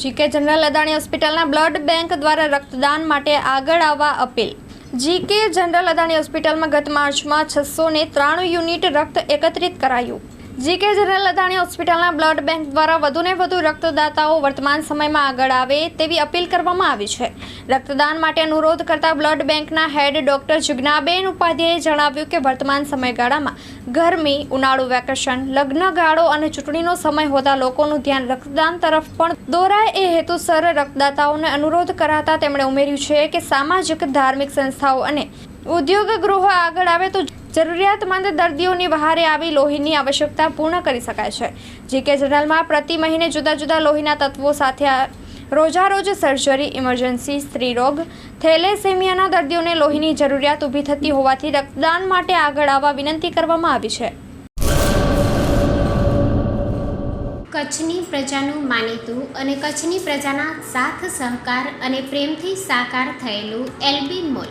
GK general Adani હોસ્પિટલના blood bank દ્વારા રક્તદાન માટે આગળ આવવા અપીલ. જીકે જનરલ અદાણી હોસ્પિટલમાં ગત માર્ચમાં છસો ત્રાણું યુનિટ રક્ત એકત્રિત કરાયું. જીકે જનરલ અદાણી હોસ્પિટલના બ્લડ બેંક દ્વારા વધુને વધુ રક્તદાતાઓ વર્તમાન સમયમાં આગળ આવે તેવી અપીલ કરવામાં આવી છે. રક્તદાન માટે અનુરોધ કરતા બ્લડ બેંકના હેડ ડોક્ટર જુગ્નાબેન ઉપાધ્યાયે જણાવ્યું કે વર્તમાન સમયગાળામાં ગરમી, ઉનાળુ વેકેશન લગ્નગાળો અને ચૂંટણીનો સમય હોતા લોકોનું ધ્યાન રક્તદાન તરફ પણ દોરાય. એ હેતુસર રક્તદાતાઓને અનુરોધ કરાતા તેમણે ઉમેર્યું છે કે સામાજિક, ધાર્મિક સંસ્થાઓ અને ઉદ્યોગ ગૃહો આગળ આવે તો જરૂરિયાતમંદ દર્દીઓની વહારે આવી લોહીની આવશ્યકતા પૂર્ણ કરી શકાય છે. જીકે જનરલમાં પ્રતિ મહિને જુદા જુદા લોહીના તત્વો સાથે રોજારોજ સર્જરી, ઇમરજન્સી સ્ત્રીરોગ થેલેસેમિયાના દર્દીઓને લોહીની જરૂરિયાત ઊભી થતી હોવાથી રક્તદાન માટે આગળ આવવા વિનંતી કરવામાં આવી છે. કચ્છની પ્રજાનું માનીતું અને કચ્છની પ્રજાના સાથ સહકાર અને પ્રેમથી સાકાર થયેલું એલબી મોલ